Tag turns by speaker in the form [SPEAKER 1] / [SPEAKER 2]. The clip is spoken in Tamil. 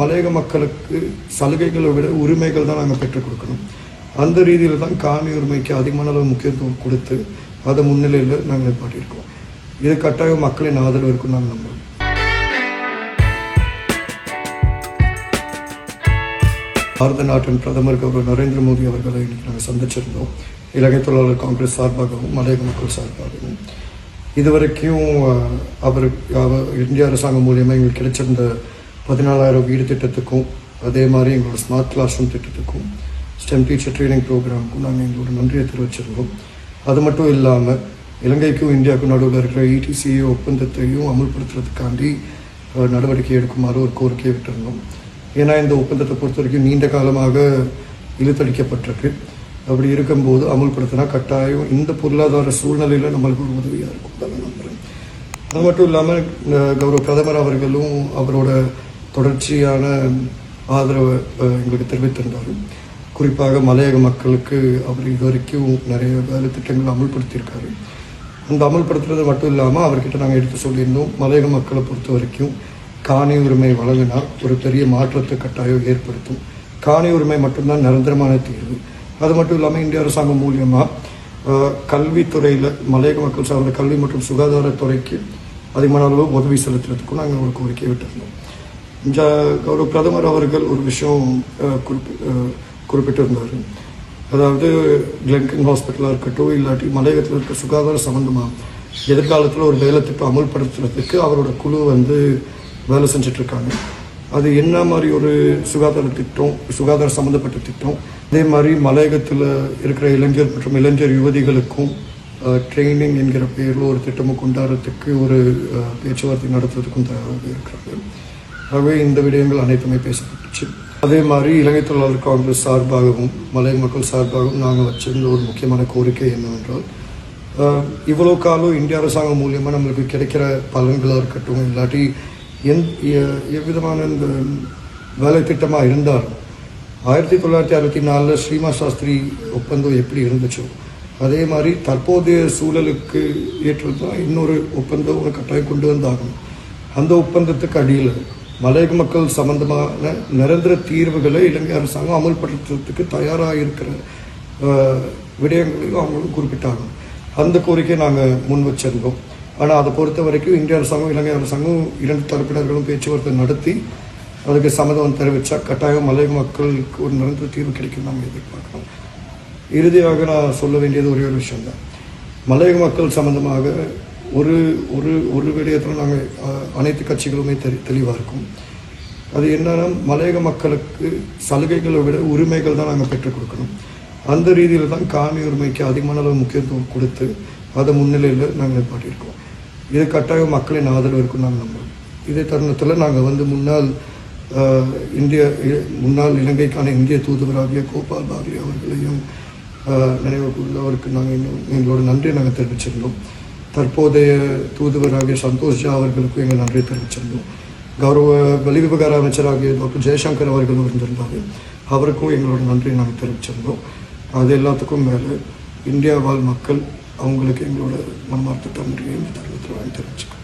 [SPEAKER 1] மலையக மக்களுக்கு சலுகைகளை விட உரிமைகள் தான் நாங்கள் பெற்றுக் கொடுக்கணும். அந்த ரீதியில் தான் காணி உரிமைக்கு அதிகமான அளவு முக்கியத்துவம் கொடுத்து அதை முன்னிலையில் நாங்கள் நிப்பாட்டியிருக்கோம் இது கட்டாயம் மக்களின் ஆதரவு இருக்கும் நாங்கள் நம்புகிறோம் பாரத நாட்டின் பிரதமர் கௌரவ நரேந்திர மோடி அவர்களை இன்னைக்கு நாங்கள் சந்திச்சிருந்தோம். இலங்கை தொழிலாளர் காங்கிரஸ் சார்பாகவும் மலையக மக்கள் சார்பாகவும். இதுவரைக்கும் அவர் அவர் இந்திய அரசாங்கம் மூலியமாக எங்களுக்கு கிடைச்சிருந்த பதினாலாயிரம் வீடு திட்டத்துக்கும் அதே மாதிரி எங்களோட ஸ்மார்ட் கிளாஸ் ரூம் திட்டத்துக்கும் ஸ்டெம் டீச்சர் ட்ரைனிங் ப்ரோக்ராமுக்கும் நாங்கள் எங்களோட நன்றியை தெரிவிச்சிருந்தோம் அது மட்டும் இல்லாமல் இலங்கைக்கும் இந்தியாவுக்கும் நடுவில் இருக்கிற இடிசிஏ ஒப்பந்தத்தையும் அமுல்படுத்துறதுக்காண்டி நடவடிக்கை எடுக்குமாறு ஒரு கோரிக்கையை விட்டிருந்தோம். ஏன்னா இந்த ஒப்பந்தத்தை பொறுத்த வரைக்கும் நீண்ட காலமாக இழுத்தடிக்கப்பட்டிருக்கு. அப்படி இருக்கும்போது அமுல்படுத்தினா கட்டாயம் இந்த பொருளாதார சூழ்நிலையில் நம்மளுக்கு ஒரு உதவியாக இருக்கும். தான் நம்புகிறேன் அது மட்டும் இல்லாமல் கௌரவ பிரதமர் அவர்களும் அவரோட தொடர்ச்சியான ஆதரவை எங்களுக்கு தெரிவித்திருந்தார். குறிப்பாக மலையக மக்களுக்கு அவர் இது வரைக்கும் நிறைய வேலை திட்டங்கள் அமல்படுத்தியிருக்காரு. அந்த அமல்படுத்துறது மட்டும் இல்லாமல் அவர்கிட்ட நாங்கள் எடுத்து சொல்லியிருந்தோம் மலையக மக்களை பொறுத்த வரைக்கும் காணி உரிமை வழங்கினால் ஒரு பெரிய மாற்றத்தை கட்டாயம் ஏற்படுத்தும். காணி உரிமை மட்டும்தான் நிரந்தரமான தீர்வு. அது மட்டும் இல்லாமல் இந்திய அரசாங்கம் மூலியமாக கல்வித்துறையில் மலையக மக்கள் சார்ந்த கல்வி மற்றும் சுகாதாரத்துறைக்கு அதிகமான அளவு உதவி செலுத்துறதுக்கும் நாங்கள் ஒரு கோரிக்கை விட்டிருந்தோம். இந்த கௌரவ பிரதமர் அவர்கள் ஒரு விஷயம் குறிப்பி குறிப்பிட்டிருந்தார். அதாவது கிளென்கிங் ஹாஸ்பிட்டலாக இருக்கட்டும் இல்லாட்டி மலையகத்தில் இருக்க சுகாதார சம்பந்தமாக எதிர்காலத்தில் ஒரு வேலை திட்டம் அமல்படுத்துறதுக்கு அவரோட குழு வந்து வேலை செஞ்சிட்ருக்காங்க. அது என்ன மாதிரி ஒரு சுகாதார திட்டம் சுகாதார சம்மந்தப்பட்ட திட்டம்? அதே மாதிரி மலையகத்தில் இருக்கிற இளைஞர் மற்றும் இளைஞர் யுவதிகளுக்கும் ட்ரைனிங் என்கிற பேரில் ஒரு திட்டமும் கொண்டாடுறதுக்கு ஒரு பேச்சுவார்த்தை நடத்துறதுக்கும் தயாராக இருக்கிறாங்க. ஆகவே இந்த விடயங்கள் அனைத்துமே பேசப்பட்டுச்சு. அதே மாதிரி இலங்கை தொழிலாளர் காங்கிரஸ் சார்பாகவும் மலை மக்கள் சார்பாகவும் நாங்கள் வச்சிருந்த ஒரு முக்கியமான கோரிக்கை என்னவென்றால் இவ்வளோ காலம் இந்திய அரசாங்கம் மூலியமாக நம்மளுக்கு கிடைக்கிற பலன்களாக இருக்கட்டும் இல்லாட்டி எந் எ- எவ்விதமான இந்த வேலை திட்டமாக இருந்தாலும் ஆயிரத்தி தொள்ளாயிரத்தி அறுபத்தி நாலில் ஸ்ரீமா சாஸ்திரி ஒப்பந்தம் எப்படி இருந்துச்சோ அதே மாதிரி தற்போதைய சூழலுக்கு ஏற்றது தான் இன்னொரு ஒப்பந்தம் ஒரு கட்டாயம் கொண்டு வந்தாகணும். அந்த ஒப்பந்தத்துக்கு அடியில் மலையக மக்கள் சம்பந்தமான நிரந்தர தீர்வுகளை இலங்கை அரசாங்கம் அமல்படுத்துறதுக்கு தயாராக இருக்கிற விடயங்களையும் அவங்களும் குறிப்பிட்டாங்க. அந்த கோரிக்கையை நாங்கள் முன் வச்சிருந்தோம். ஆனால் அதை பொறுத்த வரைக்கும் இந்திய அரசாங்கம் இலங்கை அரசாங்கம் இரண்டு தரப்பினர்களும் பேச்சுவார்த்தை நடத்தி அதுக்கு சம்மதம் தெரிவித்தா கட்டாயம் மலை மக்களுக்கு ஒரு நிரந்தர தீர்வு கிடைக்கும் நாங்கள் எதிர்பார்க்கிறோம். இறுதியாக நான் சொல்ல வேண்டியது ஒரே ஒரு விஷயம்தான். மலையக மக்கள் சம்பந்தமாக ஒரு ஒரு ஒரு விடயத்தில் நாங்கள் அனைத்து கட்சிகளுமே தெளி தெளிவாக இருக்கும். அது என்னன்னா மலையக மக்களுக்கு சலுகைகளை விட உரிமைகள் தான் நாங்கள் பெற்றுக் கொடுக்கணும். அந்த ரீதியில் தான் காணி உரிமைக்கு அதிகமான அளவு முக்கியத்துவம் கொடுத்து அதை முன்னிலையில் நாங்கள் நிப்பாட்டியிருக்கோம். இது கட்டாயம் மக்களின் ஆதரவு இருக்கும் நாங்கள் நம்புகிறோம் இதே தருணத்தில் நாங்கள் வந்து முன்னாள் இந்திய இ- முன்னாள் இலங்கைக்கான இந்திய தூதுவராகிய கோபால் பாக்லி அவர்களையும் நினைவு கூர்ந்து அவருக்கு நாங்கள் இன்னும் எங்களோட நன்றியை நாங்கள் தெரிவிச்சிருந்தோம். தற்போதைய தூதுவராகிய சந்தோஷ் ஜா அவர்களுக்கும் எங்கள் நன்றியை தெரிவிச்சிருந்தோம் கௌரவ வெளிவிவகார அமைச்சராகிய டாக்டர் ஜெயசங்கர் அவர்களும் இருந்திருந்தாங்க அவருக்கும் எங்களோட நன்றியை நாங்கள் தெரிவிச்சிருந்தோம் அது எல்லாத்துக்கும் மேலே இந்தியா வாழ் மக்கள் அவங்களுக்கு எங்களோட மன்மார்த்த நன்றியை இந்த தருணத்தில் நாங்கள்